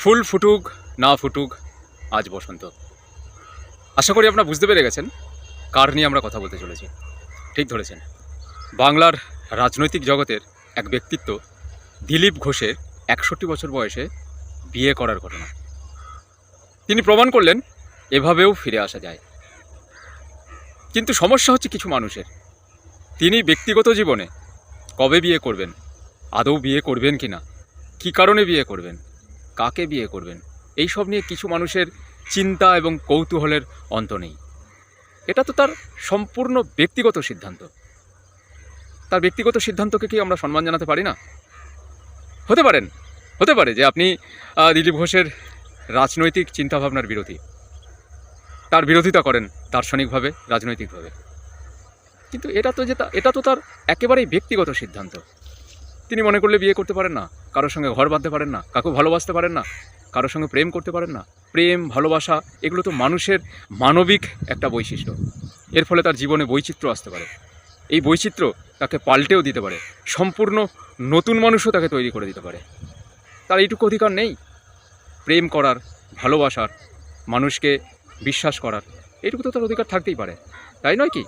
ফুল ফুটুক, না ফুটুক, আজ বসন্ত। আশা করি আপনারা বুঝতে পেরে গেছেন কার নিয়ে আমরা কথা বলতে চলেছি। ঠিক ধরেছেন। বাংলার রাজনৈতিক জগতের এক ব্যক্তিত্ব দিলীপ ঘোষের একষট্টি বছর বয়সে বিয়ে করার ঘটনা। তিনি প্রমাণ করলেন, এভাবেও ফিরে আসা যায়। কিন্তু সমস্যা হচ্ছে কিছু মানুষের। তিনি ব্যক্তিগত জীবনে কবে বিয়ে করবেন, আদৌ বিয়ে করবেন কি না কী কারণে বিয়ে করবেন কাকে বিয়ে করবেন? এই সব নিয়ে কিছু মানুষের চিন্তা এবং কৌতূহলের অন্ত নেই। এটা তো তার সম্পূর্ণ ব্যক্তিগত সিদ্ধান্ত। তার ব্যক্তিগত সিদ্ধান্তকে কি আমরা সম্মান জানাতে পারি না? হতে পারেন, হতে পারে যে আপনি দিলীপ ঘোষের রাজনৈতিক চিন্তাভাবনার বিরোধী। তার বিরোধিতা করেন দার্শনিকভাবে, রাজনৈতিকভাবে। কিন্তু এটা তো যে এটা তো তার একেবারেই ব্যক্তিগত সিদ্ধান্ত। তিনি মনে করলে বিয়ে করতে পারেন না। কারোর সঙ্গে ঘর বাঁধতে পারেন না, কাউকে ভালোবাসতে পারেন না, কারোর সঙ্গে প্রেম করতে পারেন না। প্রেম, ভালোবাসা, এগুলো তো মানুষের মানবিক একটা বৈশিষ্ট্য। এর ফলে তার জীবনে বৈচিত্র্য আসতে পারে। এই বৈচিত্র্য তাকে পাল্টেও দিতে পারে। সম্পূর্ণ নতুন মানুষও তাকে তৈরি করে দিতে পারে। তার এইটুকু অধিকার নেই। প্রেম করার, ভালোবাসার, মানুষকে বিশ্বাস করার, এইটুকু তো তার অধিকার থাকতেই পারে। তাই নয় কি?